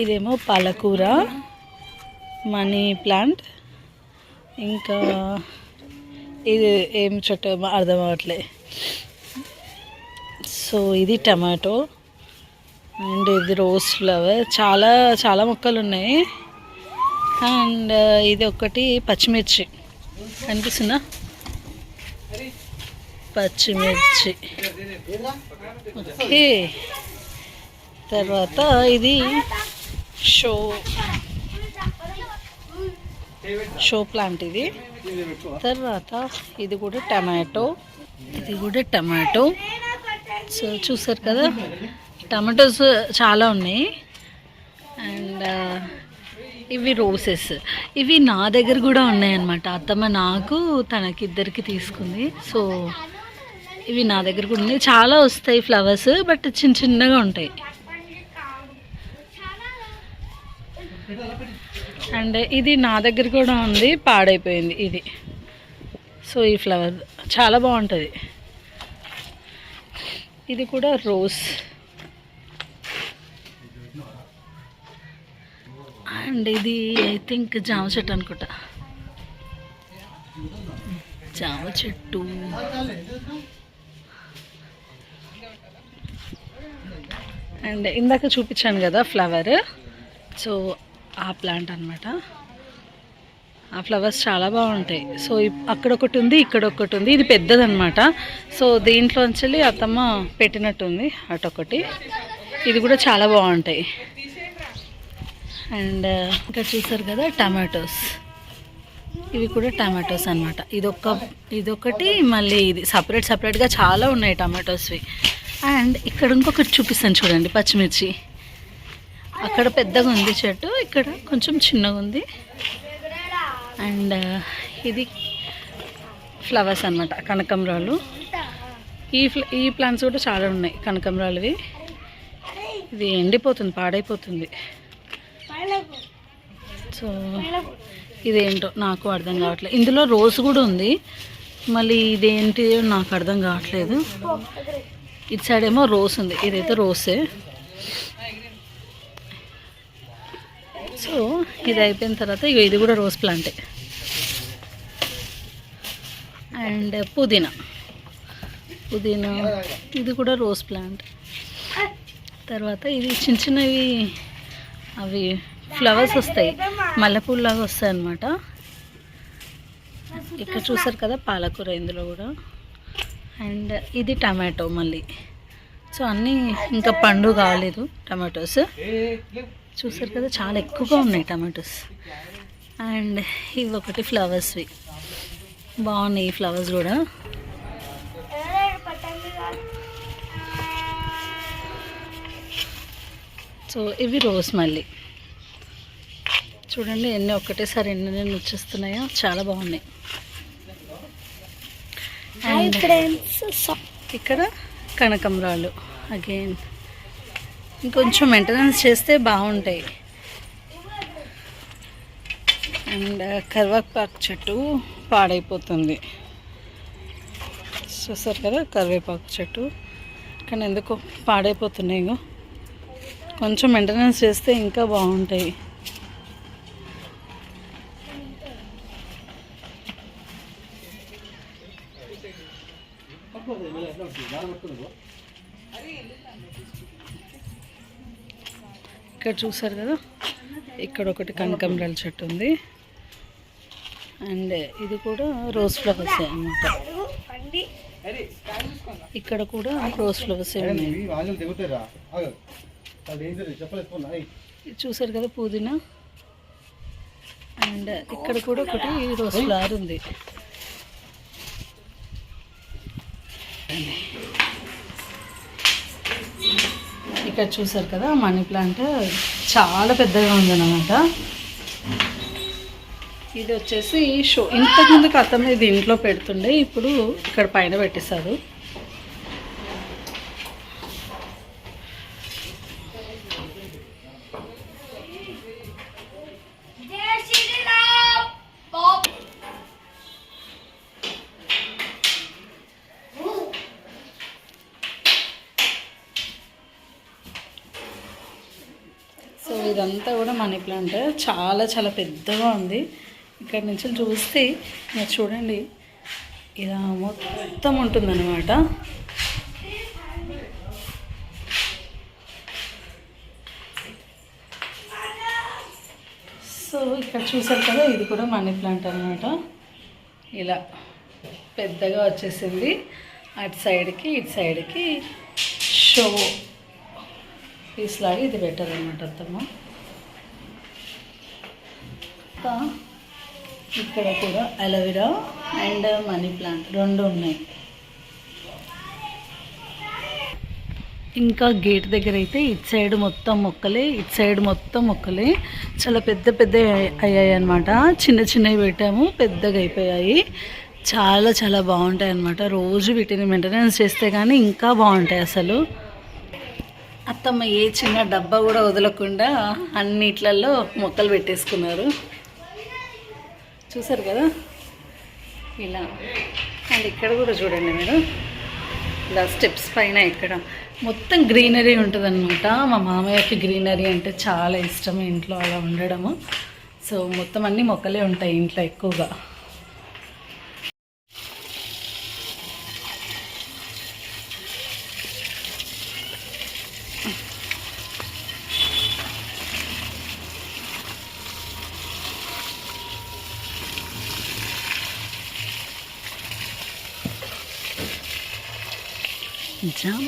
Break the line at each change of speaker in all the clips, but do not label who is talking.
ఇదేమో పాలకూర money plant. ఇంకా ఇది ఏం చెట్టు అర్థం అవ్వట్లే. సో ఇది టమాటో అండ్ ఇది రోజ్ ఫ్లవర్. చాలా చాలా మొక్కలు ఉన్నాయి అండ్ ఇది ఒకటి పచ్చిమిర్చి. కనిపిస్తుందా? పచ్చిమిర్చి. ఓకే తర్వాత ఇది షో షో ప్లాంట్ ఇది. తర్వాత ఇది కూడా టమాటో. ఇది కూడా టమాటో. సో చూసారు కదా టమాటోస్ చాలా ఉన్నాయి. అండ్ ఇవి రోసెస్ ఇవి నా దగ్గర కూడా ఉన్నాయన్నమాట. అత్తమ్మ నాకు తనకి ఇద్దరికి తీసుకుంది. సో ఇవి నా దగ్గర కూడా ఉన్నాయి. చాలా వస్తాయి ఫ్లవర్స్ బట్ చిన్న చిన్నగా ఉంటాయి. అండ్ ఇది నా దగ్గర కూడా ఉంది పాడైపోయింది ఇది. సో ఈ ఫ్లవర్ చాలా బాగుంటుంది. ఇది కూడా రోజ్. అండ్ ఇది ఐ థింక్ జామ చెట్టు అనుకుంటా. జామ చెట్టు. అండ్ ఇందాక చూపించాను కదా ఫ్లవర్. సో ఆ ప్లాంట్ అన్నమాట. ఆ ఫ్లవర్స్ చాలా బాగుంటాయి. సో ఇప్- అక్కడ ఒకటి ఉంది ఇక్కడ ఒకటి ఉంది. ఇది పెద్దదనమాట సో దీంట్లోంచి అత్తమ్మ పెట్టినట్టుంది అటొకటి. ఇది కూడా చాలా బాగుంటాయి. అండ్ ఇక్కడ చూసారు కదా టమాటోస్. ఇవి కూడా టమాటోస్ అనమాట ఇదొక ఇదొకటి మళ్ళీ ఇది సపరేట్ సపరేట్గా చాలా ఉన్నాయి టమాటోస్వి. అండ్ ఇక్కడ ఇంకొకటి చూపిస్తాను చూడండి పచ్చిమిర్చి. అక్కడ పెద్దగా ఉంది చెట్టు ఇక్కడ కొంచెం చిన్నగా ఉంది అండ్ uh, ఇది ఫ్లవర్స్ అనమాట కనకంబరాలు. ఈ ఫ్ల ఈ ప్లాంట్స్ కూడా చాలా ఉన్నాయి కనకంబరాలువి. ఇది ఎండిపోతుంది పాడైపోతుంది. సో ఇదేంటో నాకు అర్థం కావట్లేదు. ఇందులో రోజ్ కూడా ఉంది. మళ్ళీ ఇదేంటి నాకు అర్థం కావట్లేదు. ఇటు సైడ్ ఏమో రోస్ ఉంది. ఇదైతే రోసే సో ఇది అయిపోయిన తర్వాత ఇక ఇది కూడా రోజ్ ప్లాంటే. అండ్ పుదీనా. పుదీనా ఇది కూడా రోజ్ ప్లాంట్. తర్వాత ఇది చిన్న చిన్నవి అవి ఫ్లవర్స్ వస్తాయి. మల్లెపూల్లాగా వస్తాయి అన్నమాట. ఇక్కడ చూసారు కదా పాలకూర ఇందులో కూడా. అండ్ ఇది టమాటో మళ్ళీ. సో అన్నీ ఇంకా పండు కాలేదు టమాటోస్. చూసారు కదా చాలా ఎక్కువగా ఉన్నాయి టమాటోస్. అండ్ ఇవి ఒకటి ఫ్లవర్స్వి బాగున్నాయి ఈ ఫ్లవర్స్ కూడా. సో ఇవి రోజ్ మళ్ళీ చూడండి ఎన్ని ఒక్కటేసారి ఎన్ని ఎన్ని వచ్చేస్తున్నాయో చాలా బాగున్నాయి. అండ్ ఇక్కడ కనకంబరాలు అగైన్ ఇంకొంచెం మెయింటెనెన్స్ చేస్తే బాగుంటాయి. అండ్ uh, కరివేపాకు చెట్టు పాడైపోతుంది. చూసారు కదా కరివేపాకు చెట్టు? కానీ ఎందుకో పాడైపోతున్నాయి కొంచెం మెయింటెనెన్స్ చేస్తే ఇంకా బాగుంటాయి. ఇక్కడ చూసారు కదా? ఇక్కడ ఒకటి కనకంబరాల చెట్టు ఉంది. అండ్ ఇది కూడా రోజ్ ఫ్లవర్స్ అన్నమాట. ఇక్కడ కూడా రోజ్ ఫ్లవర్స్ ఉన్నాయి. చూసారు కదా పుదీనా? అండ్ ఇక్కడ కూడా ఒకటి రోజ్ ఫ్లవర్ ఉంది. ఇక్కడ చూసారు కదా మనీ ప్లాంట్ చాలా పెద్దగా ఉందన్నమాట. ఇది వచ్చేసి షో ఇంతకుముందుకు అతను ఇది ఇంట్లో పెడుతుండే ఇప్పుడు ఇక్కడ పైన పెట్టేశారు. సో ఇదంతా కూడా మనీ ప్లాంట్. చాలా చాలా పెద్దగా ఉంది. ఇక్కడ నుంచి చూస్తే మీరు చూడండి. ఇలా మొత్తం ఉంటుందన్నమాట. సో ఇక్కడ చూసారు కదా ఇది కూడా మనీ ప్లాంట్ అనమాట ఇలా పెద్దగా వచ్చేసింది. అటు సైడ్కి ఇటు సైడ్కి షో. పీస్ లాగా ఇది బెటర్ అనమాట అత్తమ్మ. ఇంకా ఇక్కడ కూడా అలోవెరా అండ్ మనీ ప్లాంట్ రెండు ఉన్నాయి. ఇంకా గేట్ దగ్గర అయితే ఇటు సైడ్ మొత్తం మొక్కలే ఇటు సైడ్ మొత్తం మొక్కలే. చాలా పెద్ద పెద్ద అయ్యాయి అనమాట చిన్న చిన్నవి పెట్టాము పెద్దగా అయిపోయాయి. చాలా చాలా బాగుంటాయి అనమాట రోజు వీటిని మెయింటెనెన్స్ చేస్తే కానీ ఇంకా బాగుంటాయి అసలు. అత్తమ్మ ఏ చిన్న డబ్బా కూడా వదలకుండా అన్నిట్లలో మొక్కలు పెట్టేసుకున్నారు. చూసారు కదా? ఇలా. అండ్ ఇక్కడ కూడా చూడండి మీరు. ఇలా స్టెప్స్ పైన ఇక్కడ. మొత్తం గ్రీనరీ ఉంటుందన్నమాట. మా మామయ్యకి గ్రీనరీ అంటే చాలా ఇష్టం ఇంట్లో అలా ఉండడము. సో మొత్తం అన్ని మొక్కలే ఉంటాయి ఇంట్లో ఎక్కువగా. జామ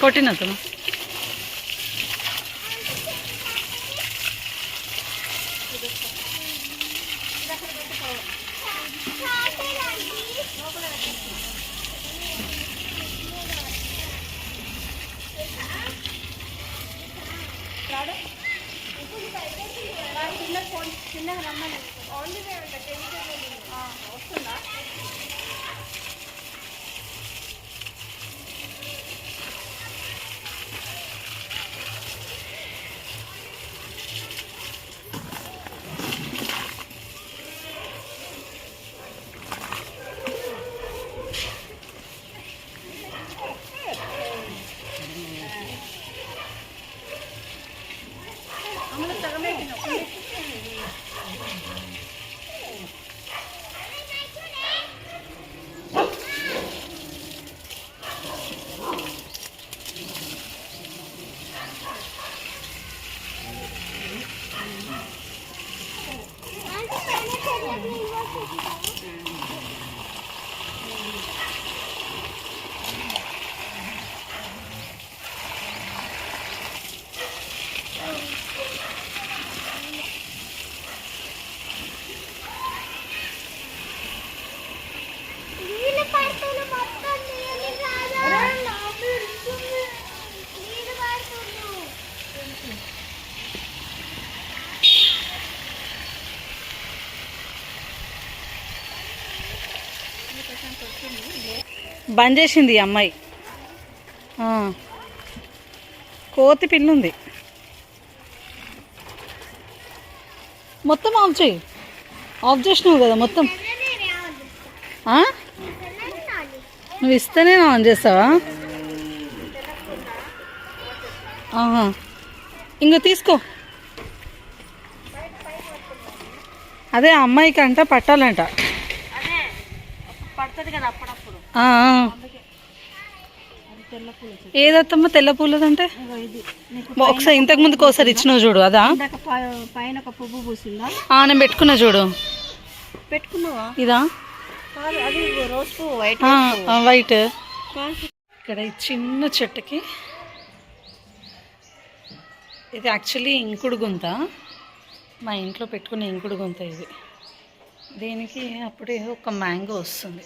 కొట్టినతను
చిన్నగా రమ్మని
బంద్ చేసింది ఈ అమ్మాయి. కోతి పిల్లుంది మొత్తం ఆఫ్ చేయి. ఆఫ్ చేసినావు కదా మొత్తం. నువ్వు ఇస్తేనే ఆన్ చేస్తావా? ఆహా. ఇంకో తీసుకో. అదే అమ్మాయికి అంట పట్టాలంట.
పడుతుంది కదా అప్పుడప్పుడు.
ఏదత్తమ్మ తెల్ల పూలదంటే? ఒకసారి ఇంతకు ముందుకు ఒకసారి ఇచ్చినావు చూడు అదా?
పైన ఒక పువ్వు పూసిందా?
నేను పెట్టుకున్నా చూడు.
పెట్టుకున్నావా?
ఇదా?
వైట్.
ఇక్కడ ఈ చిన్న చెట్టుకి ఇది యాక్చువల్లీ ఇంకుడు గుంత. మా ఇంట్లో పెట్టుకునే ఇంకుడు గుంత ఇది. దీనికి అప్పుడే ఒక మ్యాంగో వస్తుంది.